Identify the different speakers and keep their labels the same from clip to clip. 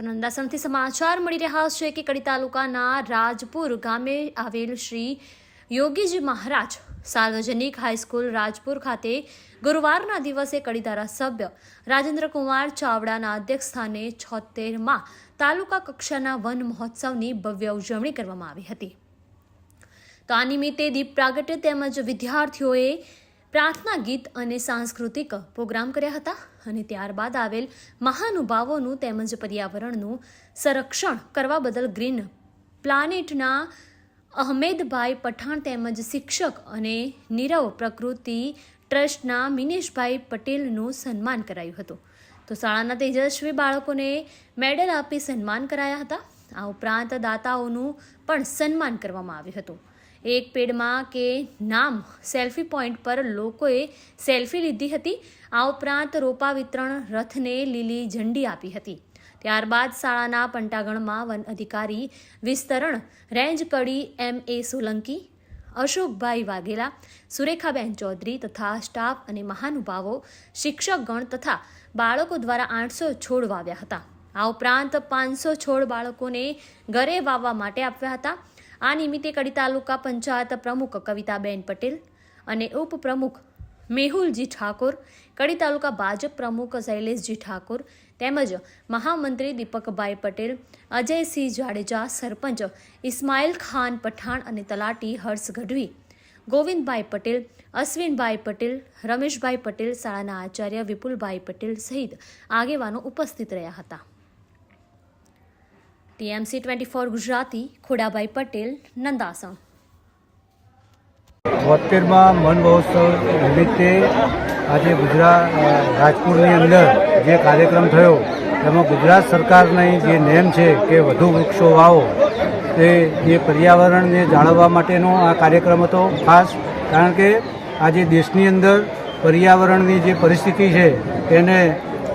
Speaker 1: નંદાસણથી સમાચાર મળી રહ્યા છે કે કડી તાલુકાના રાજપુર ગામે આવેલ શ્રી યોગીજી મહારાજ સાર્વજનિક હાઈસ્કૂલ રાજપુર ખાતે ગુરુવારના દિવસે કડી ધારાસભ્ય રાજેન્દ્ર કુમાર ચાવડાના અધ્યક્ષસ્થાને છોતેરમાં તાલુકા કક્ષાના વન મહોત્સવની ભવ્ય ઉજવણી કરવામાં આવી હતી. તો આ નિમિત્તે દીપ પ્રાગટ્ય તેમજ વિદ્યાર્થીઓએ પ્રાર્થના ગીત અને સાંસ્કૃતિક પ્રોગ્રામ કર્યા હતા અને ત્યારબાદ આવેલ મહાનુભાવોનું તેમજ પર્યાવરણનું સંરક્ષણ કરવા બદલ ગ્રીન પ્લાનેટના અહમેદભાઈ પઠાણ તેમજ શિક્ષક અને નીરવ પ્રકૃતિ ટ્રસ્ટના મિનેશભાઈ પટેલનું સન્માન કરાયું હતું. તો શાળાના તેજસ્વી બાળકોને મેડલ આપી સન્માન કરાયા હતા. આ ઉપરાંત દાતાઓનું પણ સન્માન કરવામાં આવ્યું હતું. એક પેડમાં કે નામ સેલ્ફી પોઈન્ટ પર લોકોએ સેલ્ફી લીધી હતી. આ ઉપરાંત રોપા વિતરણ રથને લીલી ઝંડી આપી હતી. ત્યારબાદ શાળાના પંટાગણમાં વન અધિકારી વિસ્તરણ, range Kadi M A Solanki, Ashokbhai Vaghela, Surekhaben Chaudhary તથા સ્ટાફ અને મહાનુભાવો, શિક્ષકગણ તથા બાળકો દ્વારા આઠસો છોડ વાવ્યા હતા. આ ઉપરાંત પાંચસો છોડ બાળકોને ઘરે વાવવા માટે આપ્યા હતા. આ નિમિત્તે કડી તાલુકા પંચાયત પ્રમુખ કવિતાબેન પટેલ અને ઉપપ્રમુખ મેહુલજી ઠાકોર, કડી તાલુકા ભાજપ પ્રમુખ શૈલેષજી ઠાકોર તેમજ મહામંત્રી દીપકભાઈ પટેલ, અજયસિંહ જાડેજા, સરપંચ ઇસ્માઇલ ખાન પઠાણ અને તલાટી હર્ષ ગઢવી, ગોવિંદભાઈ પટેલ, અશ્વિનભાઈ પટેલ, રમેશભાઈ પટેલ, શાળાના આચાર્ય વિપુલભાઈ પટેલ સહિત આગેવાનો ઉપસ્થિત રહ્યા હતા. TMC twenty four Gujarati, Khodabhai Patel, Nandasan.
Speaker 2: બોતેરમાં મન મહોત્સવ નિમિત્તે આજે ગુજરાત રાજકોટની અંદર જે કાર્યક્રમ થયો, એમાં ગુજરાત સરકારની જે નેમ છે કે વધુ વૃક્ષો વાવો, તે, જે પર્યાવરણને જાળવવા માટેનો આ કાર્યક્રમ હતો ખાસ, કારણ કે આજે દેશની અંદર પર્યાવરણની જે પરિસ્થિતિ છે, તેને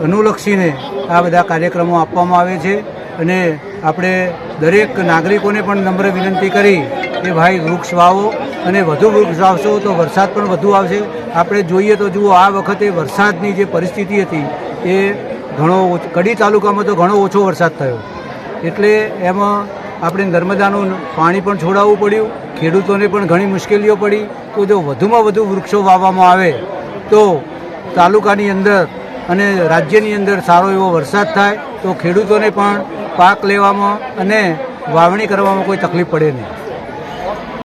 Speaker 2: અનુલક્ષીને આ બધા કાર્યક્રમો આપવામાં આવે છે અને આપણે દરેક નાગરિકોને પણ નમ્ર વિનંતી કરી કે ભાઈ વૃક્ષ વાવો અને વધુ વૃક્ષ વાવશો તો વરસાદ પણ વધુ આવશે. આપણે જોઈએ તો જુઓ, આ વખતે વરસાદની જે પરિસ્થિતિ હતી એ ઘણો કડી તાલુકામાં તો ઘણો ઓછો વરસાદ થયો. એટલે એમાં આપણે નર્મદાનું પાણી પણ છોડાવવું પડ્યું. ખેડૂતોને પણ ઘણી મુશ્કેલીઓ પડી. તો જો વધુમાં વધુ વૃક્ષો વાવવામાં આવે તો તાલુકાની અંદર અને રાજ્યની અંદર સારો એવો વરસાદ થાય તો ખેડૂતોને પણ પાક લેવામાં અને વાવણી કરવામાં કોઈ તકલીફ પડે નહીં.